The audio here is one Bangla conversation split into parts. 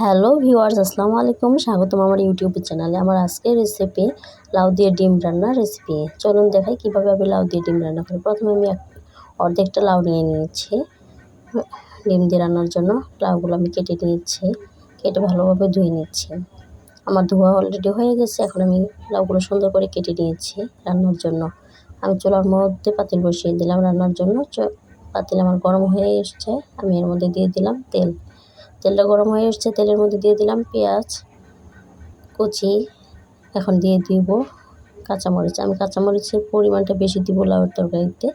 হ্যালো ভিউয়ার্স, আসসালামু আলাইকুম। স্বাগতম আমার ইউটিউব চ্যানেলে। আমার আজকের রেসিপি লাউ দিয়ে ডিম রান্নার রেসিপি চলুন দেখাই কীভাবে আমি লাউ দিয়ে ডিম রান্না করি। প্রথমে আমি অর্ধেকটা লাউ নিয়ে নিয়েছি। ডিম দিয়ে রান্নার জন্য লাউগুলো আমি কেটে নিয়েছি। কেটে ভালোভাবে ধুয়ে নিচ্ছি। আমার ধোয়া অলরেডি হয়ে গেছে। এখন আমি লাউগুলো সুন্দর করে কেটে নিয়েছি রান্নার জন্য। আমি চুলার মধ্যে পাতিল বসিয়ে দিলাম রান্নার জন্য। পাতিল আমার গরম হয়ে এসছে। আমি এর মধ্যে দিয়ে দিলাম তেল। তেলটা গরম হয়ে এসছে, তেলের মধ্যে দিয়ে দিলাম পেঁয়াজ, কুচি, এখন দিয়ে দিব কাঁচামরিচ। আমি কাঁচামরিচের পরিমাণটা বেশি দিব লাউয়ের তরকারিতে,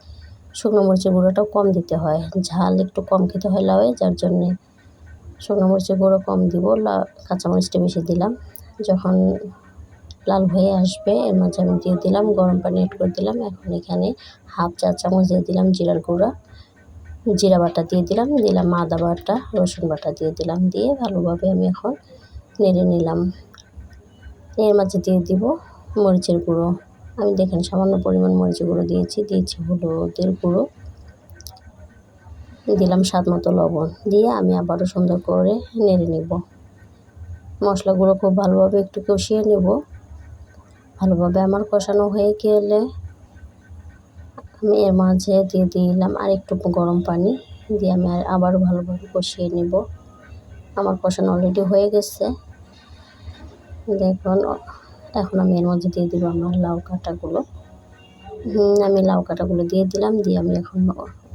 শুকনো মরিচের গুঁড়োটাও কম দিতে হয়। ঝাল একটু কম খেতে হয় লাউয়ে, যার জন্যে শুকনো মরিচের গুঁড়ো কম দিব কাঁচামরিচটা বেশি দিলাম। যখন লাল হয়ে আসবে, এর মাঝে আমি দিয়ে দিলাম, গরম পানি এড করে দিলাম। এখন এখানে হাফ চা চামচ দিয়ে দিলাম জিরার গুঁড়া। জিরা বাটা দিয়ে দিলাম দিলাম আদা বাটা, রসুন বাটা দিয়ে দিলাম, দিয়ে ভালোভাবে আমি এখন নেড়ে নিলাম। এর মাঝে দিয়ে দিব মরিচের গুঁড়ো। আমি দেখেন সামান্য পরিমাণ মরিচের গুঁড়ো দিয়েছি দিয়েছি হলুদের গুঁড়ো। দিলাম স্বাদ মতো লবণ, দিয়ে আমি আবারও সুন্দর করে নেড়ে নিব। মশলাগুলো খুব ভালোভাবে একটু কষিয়ে নেব। ভালোভাবে আমার কষানো হয়ে গেলে আমি এর মাঝে দিয়ে দিলাম আর একটু গরম পানি। দিয়ে আমি আর আবারও ভালোভাবে কষিয়ে নেব। আমার কষানো অলরেডি হয়ে গেছে। দেখুন, এখন আমি এর মধ্যে দিয়ে দিব আমার লাউ কাটাগুলো। আমি লাউ কাটাগুলো দিয়ে দিলাম। দিয়ে আমি এখন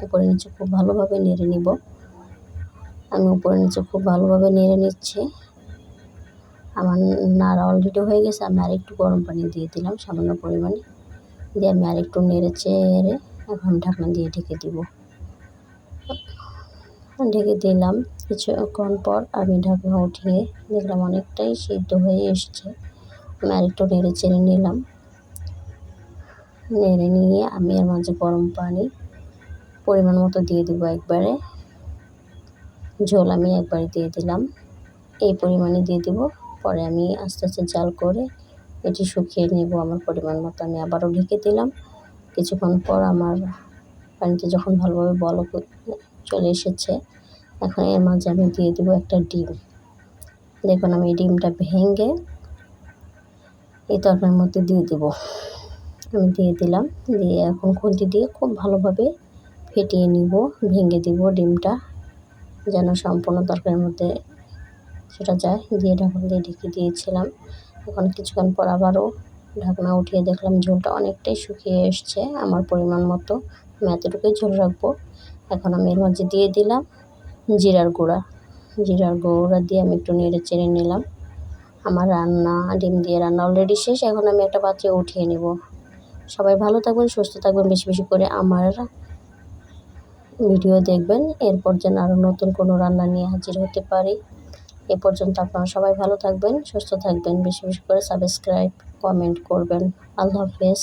উপরে নিচে খুব ভালোভাবে নেড়ে নিব। আমি উপরে নিচে খুব ভালোভাবে নেড়ে নিচ্ছি। আমার নাড়া অলরেডি হয়ে গেছে। আমি আর একটু গরম পানি দিয়ে দিলাম সামান্য পরিমাণে। দিয়ে আমি আর একটু নেড়ে চেড়ে এখন ঢাকনা দিয়ে ঢেকে দিব। ঢেকে দিলাম। কিছুক্ষণ পর আমি ঢাকনা উঠিয়ে দেখলাম অনেকটাই সিদ্ধ হয়ে এসছে। আমি আর একটু নেড়ে চেড়ে নিলাম। নেড়ে নিয়ে আমি এর মাঝে গরম পানি পরিমাণ মতো দিয়ে দিব একবারে। ঝোল আমি একবারে দিয়ে দিলাম। এই পরিমাণে দিয়ে দিব। পরে আমি আস্তে আস্তে জাল করে এটি শুকিয়ে নেব আমার পরিমাণ মতো। আমি আবারও ঢেকে দিলাম। কিছুক্ষণ পর আমার পানিতে যখন ভালোভাবে বল চলে এসেছে, এখন এর মাঝে আমি দিয়ে দেবো একটা ডিম। দেখুন, আমি এই ডিমটা ভেঙে এই তরকারির মধ্যে দিয়ে দেব। আমি দিয়ে দিলাম, দিয়ে এখন খুন্তি দিয়ে খুব ভালোভাবে ফেটিয়ে নিব, ভেঙে দিব ডিমটা, যেন সম্পূর্ণ তরকারির মধ্যে সেটা যায়। দিয়ে ঢাকন দিয়ে ঢেকে দিয়েছিলাম। এখন কিছুক্ষণ পর আবারও ঢাকনা উঠিয়ে দেখলাম ঝোলটা অনেকটাই শুকিয়ে এসছে আমার পরিমাণ মতো। আমি এতটুকুই ঝোল রাখব। এখন আমি এর মাঝে দিয়ে দিলাম জিরার গুঁড়া। জিরার গুঁড়া দিয়ে আমি একটু নেড়ে চেড়ে নিলাম। আমার রান্না, ডিম দিয়ে রান্না অলরেডি শেষ। এখন আমি একটা পাত্রে উঠিয়ে নেব। সবাই ভালো থাকবেন, সুস্থ থাকবেন, বেশি বেশি করে আমার ভিডিও দেখবেন। এরপর যেন আরও নতুন কোনো রান্না নিয়ে হাজির হতে পারি। এ পর্যন্ত আপনারা সবাই ভালো থাকবেন, সুস্থ থাকবেন। বেশি বেশি করে সাবস্ক্রাইব কমেন্ট করবেন। আল্লাহ হাফেজ।